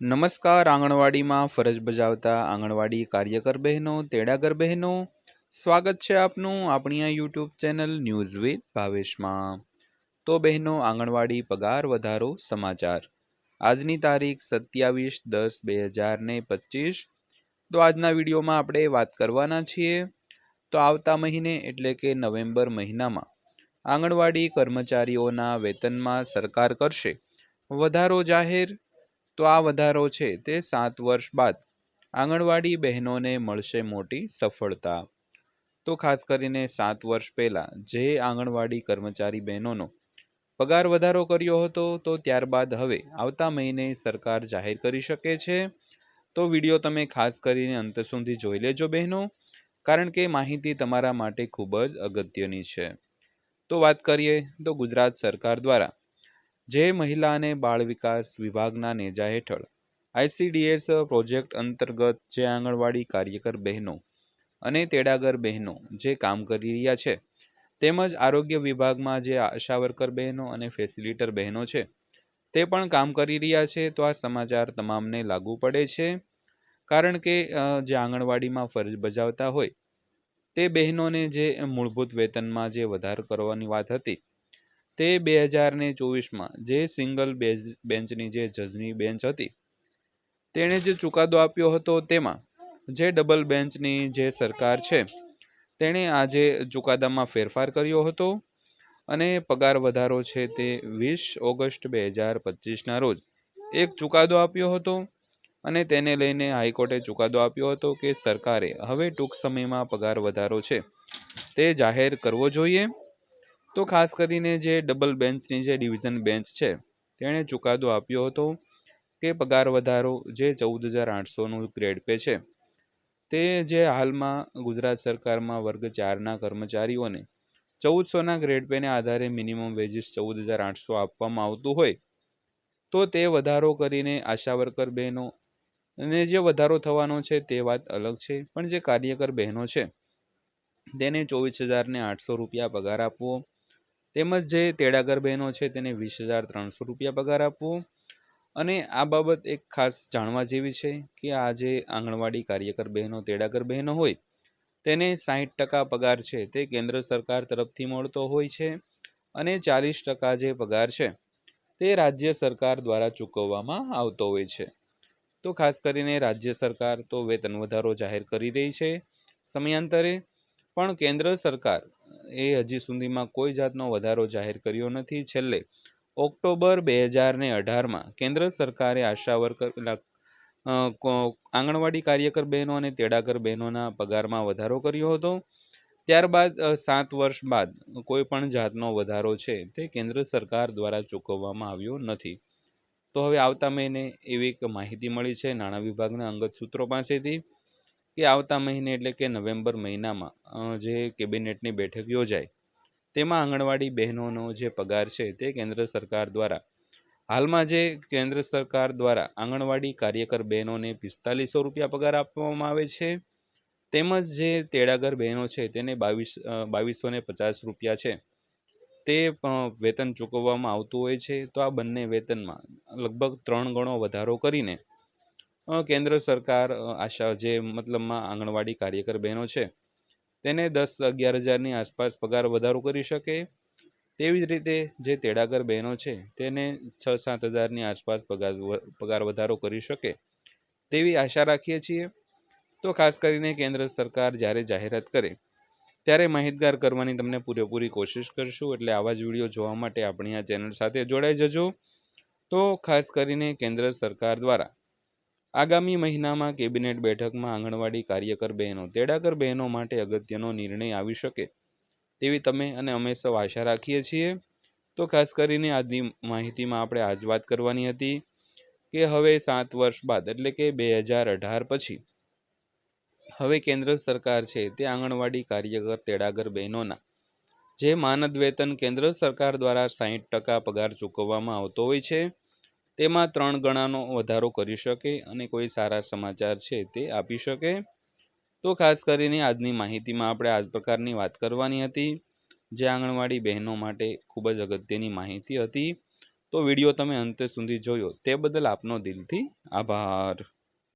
નમસ્કાર, આંગણવાડીમાં ફરજ બજાવતા આંગણવાડી કાર્યકર બહેનો, તેડાગર બહેનો. સ્વાગત છે આપનું આપણી આ યુટ્યુબ ચેનલ ન્યૂઝ વિથ ભાવેશમાં. તો બહેનો, આંગણવાડી પગાર વધારો સમાચાર. આજની તારીખ સત્યાવીસ દસ બે હજાર ને પચીસ. તો આજના વિડીયોમાં આપણે વાત કરવાના છીએ તો આવતા મહિને એટલે કે નવેમ્બર મહિનામાં આંગણવાડી કર્મચારીઓના વેતનમાં સરકાર કરશે. વધારો જાહેર તો આ વધારો છે તે સાત વર્ષ બાદ. આંગણવાડી બહેનોને મળશે મોટી સફળતા. તો ખાસ કરીને સાત વર્ષ પહેલાં જે આંગણવાડી કર્મચારી બહેનોનો પગાર વધારો કર્યો હતો, તો ત્યારબાદ હવે આવતા મહિને સરકાર જાહેર કરી શકે છે. તો વીડિયો તમે ખાસ કરીને અંત સુધી જોઈ લેજો બહેનો, કારણ કે માહિતી તમારા માટે ખૂબ જ અગત્યની છે. તો વાત કરીએ તો ગુજરાત સરકાર દ્વારા જે મહિલા અને બાળ વિકાસ વિભાગના નેજા હેઠળ આઈસીડીએસ પ્રોજેક્ટ અંતર્ગત જે આંગણવાડી કાર્યકર બહેનો અને તેડાગર બહેનો જે કામ કરી રહ્યા છે, તેમજ આરોગ્ય વિભાગમાં જે આશા વર્કર બહેનો અને ફેસિલિટર બહેનો છે, તે પણ કામ કરી રહ્યા છે. તો આ સમાચાર તમામને લાગુ પડે છે, કારણ કે જે આંગણવાડીમાં ફરજ બજાવતા હોય, તે બહેનોને જે મૂળભૂત વેતનમાં જે વધારો કરવાની વાત હતી તે બે હજાર ને ચોવીસમાં જે સિંગલ બેઝ, બેન્ચની જે જજની બેન્ચ હતી, તેણે જે ચુકાદો આપ્યો હતો તેમાં જે ડબલ બેન્ચની જે સરકાર છે, તેણે આજે ચુકાદામાં ફેરફાર કર્યો હતો અને પગાર વધારો છે તે વીસ ઓગસ્ટ બે હજાર પચીસના રોજ એક ચુકાદો આપ્યો હતો અને તેને લઈને હાઈકોર્ટે ચુકાદો આપ્યો હતો કે સરકારે હવે ટૂંક સમયમાં પગાર વધારો છે તે જાહેર કરવો જોઈએ. તો ખાસ કરીને જે ડબલ બેન્ચની જે ડિવિઝન બેન્ચ છે, તેણે ચુકાદો આપ્યો હતો કે પગાર વધારો જે ચૌદ હજાર આઠસોનું ગ્રેડ પે છે. તે જે હાલમાં ગુજરાત સરકારમાં વર્ગ ચારના કર્મચારીઓને ચૌદસોના ગ્રેડ પેને આધારે મિનિમમ વેજીસ ચૌદ હજાર આઠસો આપવામાં આવતું હોય, તો તે વધારો કરીને આશા વર્કર બહેનો અને જે વધારો થવાનો છે તે વાત અલગ છે, પણ જે કાર્યકર બહેનો છે, તેને ચોવીસ હજારને આઠસો રૂપિયા પગાર આપવો તેમજ જે તેડાગર બહેનો છે તેને વીસ હજાર ત્રણસો રૂપિયા પગાર આપવો. અને આ બાબત એક ખાસ જાણવા જેવી છે કે આ જે આંગણવાડી કાર્યકર બહેનો, તેડાગર બહેનો હોય, તેને સાહીઠ ટકા પગાર છે તે કેન્દ્ર સરકાર તરફથી મળતો હોય છે અને ચાલીસ ટકા જે પગાર છે તે રાજ્ય સરકાર દ્વારા ચૂકવવામાં આવતો હોય છે. તો ખાસ કરીને રાજ્ય સરકાર તો વેતન વધારો જાહેર કરી રહી છે સમયાંતરે, પણ કેન્દ્ર સરકાર એ હજી સુધીમાં કોઈ જાતનો વધારો જાહેર કર્યો નથી. છેલ્લે ઓક્ટોબર બે હજાર ને અઢારમાં કેન્દ્ર સરકારે આશા વર્કર આંગણવાડી કાર્યકર બહેનો અને તેડાગર બહેનોના પગારમાં વધારો કર્યો હતો. ત્યારબાદ સાત વર્ષ બાદ કોઈ પણ જાતનો વધારો છે તે કેન્દ્ર સરકાર દ્વારા ચૂકવવામાં આવ્યો નથી. તો હવે આવતા મહિને એવી એક માહિતી મળી છે નાણાં વિભાગના અંગત સૂત્રો પાસેથી. કે આવતા મહિને એટલે કે નવેમ્બર મહિનામાં જે કેબિનેટની બેઠક યોજાય, તેમાં આંગણવાડી બહેનોનો જે પગાર છે તે કેન્દ્ર સરકાર દ્વારા, હાલમાં જે કેન્દ્ર સરકાર દ્વારા આંગણવાડી કાર્યકર બહેનોને પિસ્તાલીસો રૂપિયા પગાર આપવામાં આવે છે, તેમજ જે તેડાગર બહેનો છે તેને બાવીસ બાવીસો ને પચાસ રૂપિયા છે, તે વેતન ચૂકવવામાં આવતું હોય છે, તો આ બંને વેતનમાં લગભગ ત્રણ ગણો વધારો કરીને કેન્દ્ર સરકાર આશા જે મતલબમાં આંગણવાડી કાર્યકર બહેનો છે, તેને દસ અગિયાર હજારની આસપાસ પગાર વધારો કરી શકે. તેવી જ રીતે જે તેડાગર બહેનો છે, તેને છ સાત હજારની આસપાસ પગાર પગાર વધારો કરી શકે, તેવી આશા રાખીએ છીએ. તો ખાસ કરીને કેન્દ્ર સરકાર જ્યારે જાહેરાત કરે, ત્યારે માહિતગાર કરવાની તમને પૂરેપૂરી કોશિશ કરશું. એટલે આવા જ વીડિયો જોવા માટે આપણી આ ચેનલ સાથે જોડાઈ જજો. તો ખાસ કરીને કેન્દ્ર સરકાર દ્વારા આગામી મહિનામાં કેબિનેટ બેઠકમાં આંગણવાડી કાર્યકર બહેનો, તેડાગર બહેનો માટે અગત્યનો નિર્ણય આવી શકે તેવી તમે અને અમે સૌ આશા રાખીએ છીએ. તો ખાસ કરીને આજની માહિતીમાં આપણે આજ વાત કરવાની હતી કે હવે સાત વર્ષ બાદ, એટલે કે બે હજાર અઢાર પછી, હવે કેન્દ્ર સરકાર છે તે આંગણવાડી કાર્યકર, તેડાગર બહેનોના, જે માનદ વેતન કેન્દ્ર સરકાર દ્વારા સાહીઠ ટકા પગાર ચૂકવવામાં આવતો હોય છે. તેમાં ત્રણ ગણાનો વધારો કરી શકે અને કોઈ સારા સમાચાર છે તે આપી શકે. તો ખાસ કરીને આજની માહિતીમાં આપણે આ પ્રકારની વાત કરવાની હતી. જે આંગણવાડી બહેનો માટે ખૂબ જ અગત્યની માહિતી હતી. તો વીડિયો તમે અંતે સુધી જોયો તે બદલ આપનો દિલથી આભાર.